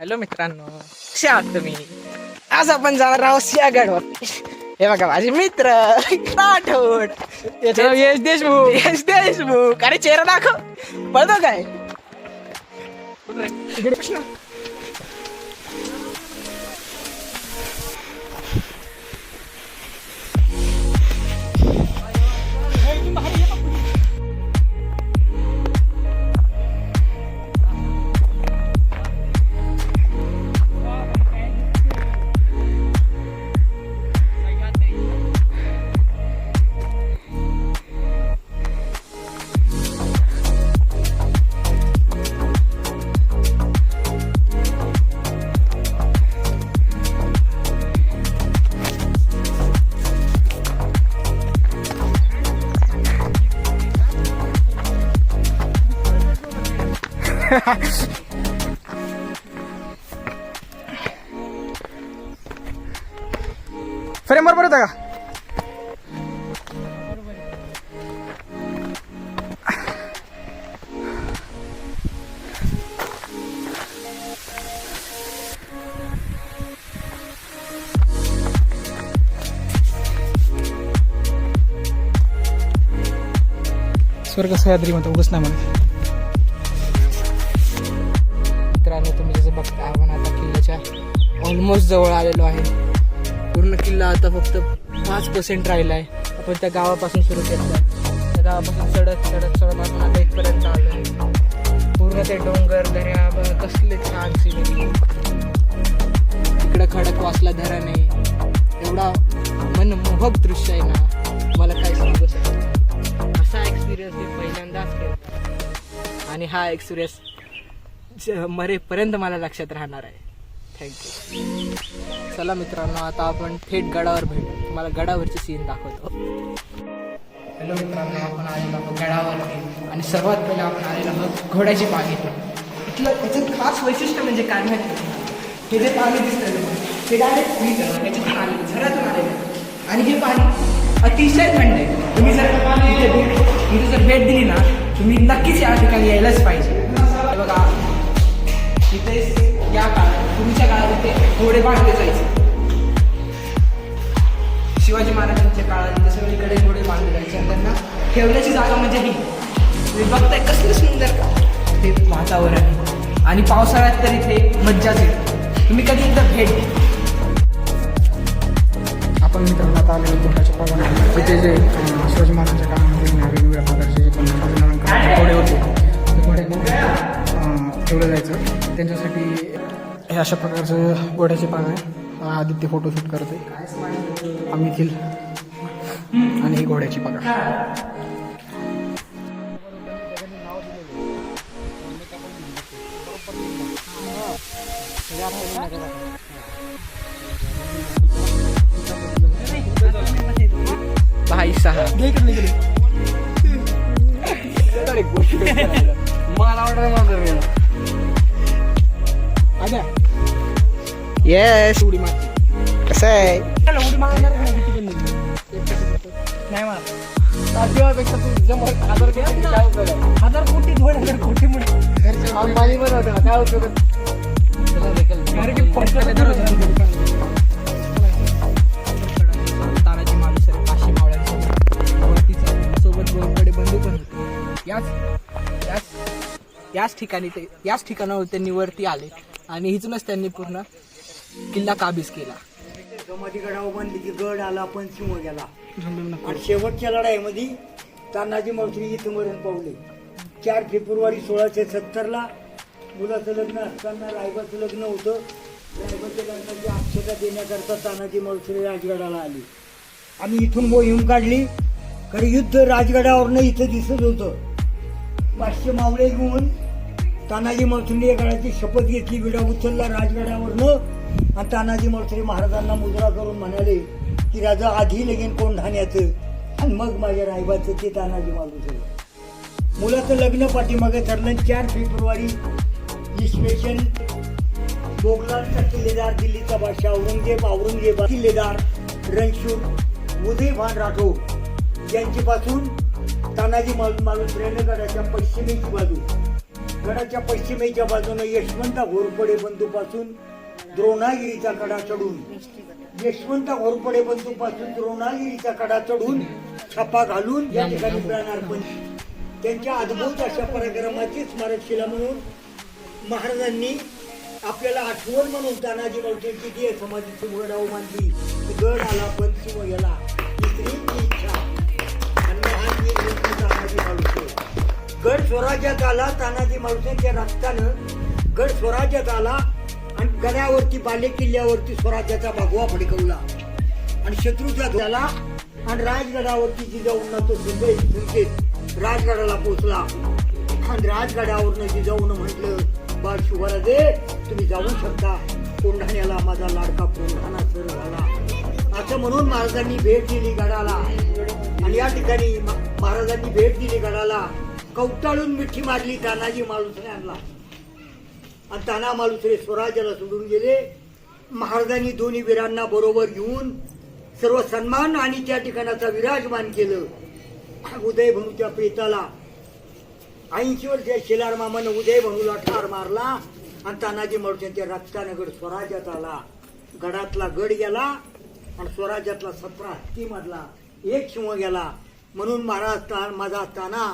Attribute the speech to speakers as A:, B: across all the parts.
A: Hello मित्रांनो कसे आहात तुम्ही? आज आपण जाणार आहोत सिंहगडवर. हे बघा माझे मित्र राठोड याचं यश देशमुख. यश देशमुख. अरे चेहरा दाखव. बघतो काय? फ्रेम बरोबर होता का स्वर्ग सह्याद्री म्हणतो उगस नाही म्हणत ऑलमोस्ट जवळ आलेलो आहे. पूर्ण किल्ला आता फक्त पाच पर्सेंट राहिला आहे आपण त्या गावापासून सुरू केलं. त्या गावापासून चढत चढत चढत आपण आता इथपर्यंत आलो आहे पूर्ण ते डोंगर दऱ्या कसले छान सिनेरी इकडं खडक वाचला धरण आहे एवढा मनमोहक दृश्य आहे ना. मला काय सांगू शकत? असा एक्सपिरियन्स मी पहिल्यांदाच केला. आणि हा एक्सपिरियन्स मरेपर्यंत मला लक्षात राहणार आहे. थँक्यू चला मित्रांनो आता आपण थेट गडावर भेटू. तुम्हाला गडावरची सीन दाखवतो. हॅलो मित्रांनो आपण आलेलो आहोत गडावरती. आणि सर्वात पहिले आपण आलेलो आहोत घोड्याची पाणी इथलं याचं खास वैशिष्ट्य म्हणजे काय माहिती हे जे पाणी दिसतं ते डायरेक्ट याच्यातून आले झऱ्यातून आलेलं आणि हे पाणी अतिशय थंड आहे. तुम्ही जर इथे भेट इथे जर भेट दिली ना तुम्ही नक्कीच या ठिकाणी यायलाच पाहिजे. पूर्वीच्या काळात घोडे बांधले जायचे. शिवाजी महाराजांच्या काळात सगळीकडे घोडे बांधले जायचे. आणि त्यांना ठेवण्याची जागा म्हणजे ही. तुम्ही बघताय कसलं सुंदर ते वातावरण आणि पावसाळ्यात तर इथे मज्जाच येते. तुम्ही कधी एकदा भेट
B: आपण मित्रांना आता आलेलो तोंडाच्या पावाला तिथे जे शिवाजी महाराजांच्या काळामध्ये वेगवेगळ्या प्रकारचे जे पण घोडे होते ते घोडे घेऊन ठेवलं जायचं. त्यांच्यासाठी हे अशा प्रकारचं घोड्याचे पान आहे. आदित्य फोटोशूट करते आम्ही निखिल आणि ही घोड्याची पागा
A: भाई साहेब येस उडी मार कसं आहे? उडी मारणार नाही. मारपेक्षा तू जमर हजार हजार कोटी दोन हजार कोटी म्हणून. अंबानी पण होतं काय होतं तानाजी मालुसरे पाचशे मावळ्यांसोबत वरती चालले. सोबत दोनकडे बंधू पण होते. याच याच याच ठिकाणी ते याच ठिकाणावर त्यांनी वरती आले. आणि इथूनच त्यांनी पूर्ण किल्ला काबीज केला.
C: समाधीगडावर बांधली की गड आला पण सिंह गेला आणि शेवटच्या लढाईमध्ये तानाजी मावशी इथं मरण पावले. चार फेब्रुवारी सोळाशे सत्तरला मुलाचं लग्न असताना रायबाचं लग्न होतं. रायबाच्या लग्नाची अक्षता देण्याकरता तानाजी मावशी राजगडाला आली. आम्ही इथून मोहीम काढली. कारण युद्ध राजगडावरनं इथं दिसत होतं. पाचशे मावळे घेऊन तानाजी मावशींनी या गडाची शपथ घेतली. विडा उचलला राजगडावरनं. आणि तानाजी मावशी महाराजांना मुजरा करून म्हणाले की राजा आधी लगेन कोण ठाण्याचं? आणि मग माझ्या रायबाचं ते तानाजी मालुसरे मुलाचं लग्न पाठीमागे ठरलं. चार फेब्रुवारी इसवेशन मोगलांचा किल्लेदार दिल्लीचा बादशाह औरंगजेब औरंगजेब किल्लेदार रणशूर उदयभान राठोड यांच्यापासून तानाजी माल मालूस रेणगडाच्या पश्चिमेची बाजू. गडाच्या पश्चिमेच्या बाजूने यशवंत घोरपडे बंधूपासून द्रोणागिरीचा कडा चढून यशवंत घोरपडे बंधूपासून द्रोणागिरीचा कडा चढून छापा घालून या ठिकाणी प्राणार्पण त्यांच्या अद्भुत अशा पराक्रमाची स्मारकशिला म्हणून महाराजांनी आपल्याला आठवण म्हणून तानाजी मावटेंची जी आहे समाधीची मानली गड आला पण शिव गड स्वराज्यात आला तानाजी मालुसऱ्यांच्या रक्तानं गड स्वराज्यात आला आणि गडावरती बाले किल्ल्यावरती स्वराज्याचा भगवा फडकवला आणि शत्रूचा झाला आणि राजगडावरती जिजाऊंना तो सुंदर राजगडाला पोचला आणि राजगडावरनं जिजाऊन म्हटलं बा शिवराजे तुम्ही जाऊ शकता. कोंढाण्याला माझा लाडका कोंढाणा सर झाला. असं म्हणून महाराजांनी भेट दिली गडाला. आणि या ठिकाणी महाराजांनी भेट दिली गडाला. कवटाळून मिठी मारली तानाजी मालुसरे आणला आणि ताना मालुसरे स्वराज्याला सोडून गेले. महाराजांनी दोन्ही वीरांना बरोबर घेऊन सर्व सन्मान आणि त्या ठिकाणाचा विराजमान केलं. उदय भनूच्या प्रेताला ऐंशी वर्ष शिलार मामानं उदय भनूला ठार मारला आणि तानाजी मालुसऱ्यांच्या रक्तानगड स्वराज्यात आला. गडातला गड गेला आणि स्वराज्यातला सतरा हत्ती मधला एक शिव गेला. म्हणून महाराज माझा ताना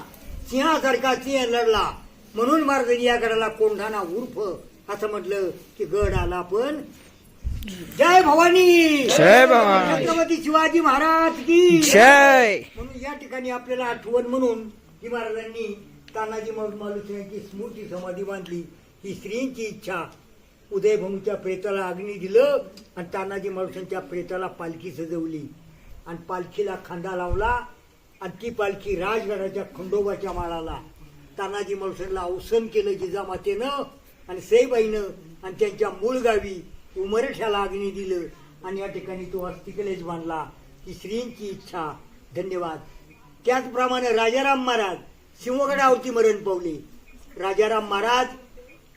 C: सिंहासारखा सिंह लढला. म्हणून महाराजांनी या गडाला कोंढाणा उर्फ असं म्हटलं की गड आला पण जय भवानी.
A: जय भवानी.
C: छत्रपती शिवाजी महाराज की
A: जय.
C: म्हणून या ठिकाणी आपल्याला आठवण म्हणून की महाराजांनी तानाजी मालुसरे यांची स्मृती समाधी बांधली. ही स्त्रींची इच्छा. उदयभूमीच्या प्रेताला अग्नी दिलं आणि तानाजी मालुसऱ्यांच्या प्रेताला पालखी सजवली. आणि पालखीला खांदा लावला. आणि ती पालखी राजगडाच्या खंडोबाच्या माळाला. तानाजी मालुसऱ्यांना अवसन केलं जिजामातेनं आणि सईबाईनं आणि त्यांच्या मूळ गावी उमरठ्याला अग्नी दिलं आणि या ठिकाणी तो अस्तिकलेज बांधला. ही श्रींची इच्छा. धन्यवाद. त्याचप्रमाणे राजाराम महाराज सिंहगडावरती मरण पावले. राजाराम महाराज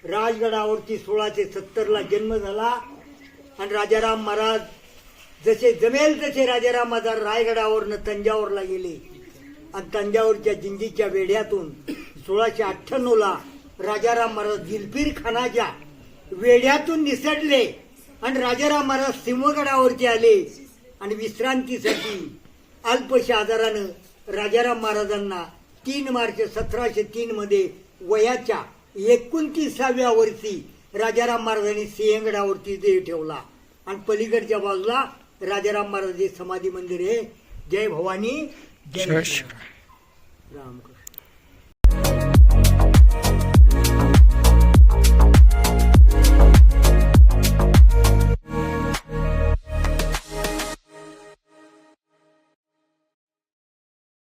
C: राजगडावरती सोळाशे सत्तरला जन्म झाला आणि राजाराम महाराज जसे जमेल तसे राजाराम महाराज रायगडावरनं तंजावरला गेले. तंजावरच्या जिंजीच्या वेढ्यातून सोळाशे अठ्ठ्याण्णवला राजाराम महाराज दिलपीर खानाच्या वेढ्यातून निसटले आणि राजाराम महाराज सिंहगडावरती आले आणि विश्रांतीसाठी अल्पशा आजारानं राजाराम महाराजांना तीन मार्च सतराशे तीन मध्ये वयाच्या एकोणतीसाव्या वर्षी राजाराम महाराजांनी सिंहगडावरती देह ठेवला. आणि पलीकडच्या बाजूला राजाराम महाराज समाधी मंदिर आहे. जय भवानी. जय
A: जय
C: श्रीराम. राम